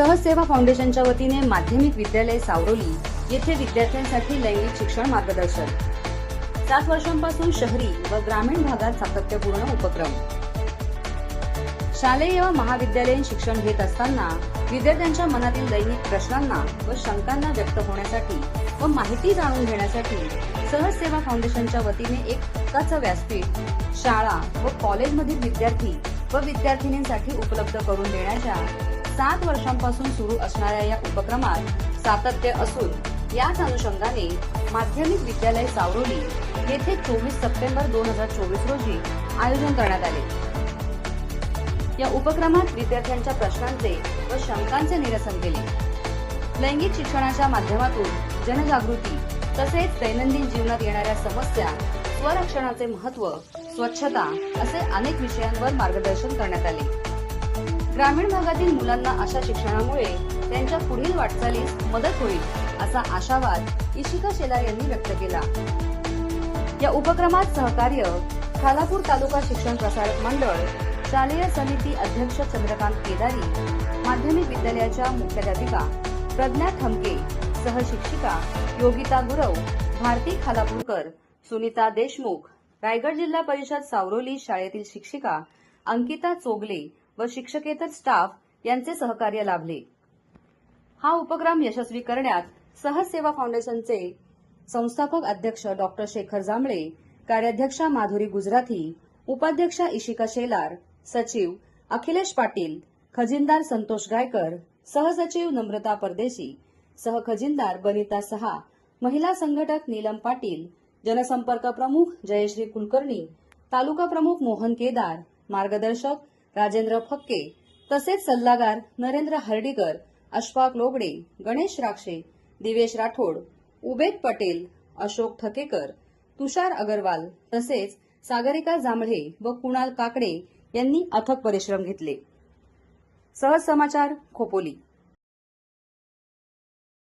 सहसेवा फाउंडेशनच्या वतीने माध्यमिक विद्यालय सावरोली येथे विद्यार्थ्यांसाठी लैंगिक शिक्षण मार्गदर्शन. सात वर्षांपासून शहरी व ग्रामीण भागात सातत्यपूर्ण उपक्रम. शालेय व महाविद्यालयीन शिक्षण घेत असताना विद्यार्थ्यांच्या मनातील दैनिक प्रश्नांना व शंकांना व्यक्त होण्यासाठी व माहिती जाणून घेण्यासाठी सहजसेवा फाउंडेशनच्या वतीने एक हक्काचं व्यासपीठ शाळा व कॉलेजमधील विद्यार्थी व विद्यार्थिनींसाठी उपलब्ध करून देण्याच्या सात वर्षांपासून सुरू असणाऱ्या या उपक्रमात सातत्य असून याच अनुषंगाने माध्यमिक विद्यालय सावरोली येथे चोवीस सप्टेंबर दोन हजार चोवीस रोजी आयोजन करण्यात आले. या उपक्रमात विद्यार्थ्यांच्या प्रश्नांचे व शंकांचे निरसन केले. लैंगिक शिक्षणाच्या माध्यमातून जनजागृती तसेच दैनंदिन जीवनात येणाऱ्या समस्या स्वरक्षणाचे महत्त्व स्वच्छता असे अनेक विषयांवर मार्गदर्शन करण्यात आले. ग्रामीण भागातील मुलांना अशा शिक्षणामुळे त्यांच्या पुढील वाटचालीस मदत होईल असा आशावाद इशिका शेलार यांनी व्यक्त केला. या उपक्रमात सहकार्य खालापूर तालुका शिक्षण प्रसारक मंडळ शालेय समिती अध्यक्ष चंद्रकांत केदारी माध्यमिक विद्यालयाच्या मुख्याध्यापिका प्रज्ञा ठमके सहशिक्षिका योगिता गुरव भारती खालापूरकर सुनीता देशमुख रायगड जिल्हा परिषद सावरोली शाळेतील शिक्षिका अंकिता चोगले व शिक्षकेतर स्टाफ यांचे सहकार्य लाभले. हा उपक्रम यशस्वी करण्यात सहज सेवा फाउंडेशनचे संस्थापक अध्यक्ष डॉक्टर शेखर जांभळे कार्याध्यक्षा माधुरी गुजराथी उपाध्यक्षा इशिका शेलार सचिव अखिलेश पाटील खजिनदार संतोष गायकर सहसचिव नम्रता परदेशी सहखजिनदार बनिता सहा महिला संघटक नीलम पाटील जनसंपर्क प्रमुख जयश्री कुलकर्णी तालुका प्रमुख मोहन केदार मार्गदर्शक राजेंद्र फक्के तसेच सल्लागार नरेंद्र हर्डीकर अशफाक लोगडे गणेश राक्षे दिवेश राठोड उबेद पटेल अशोक ठकेकर तुषार अगरवाल तसेच सागरिका जांभळे व कुणाल काकडे यांनी अथक परिश्रम घेतले. सहज समाचार खोपोली.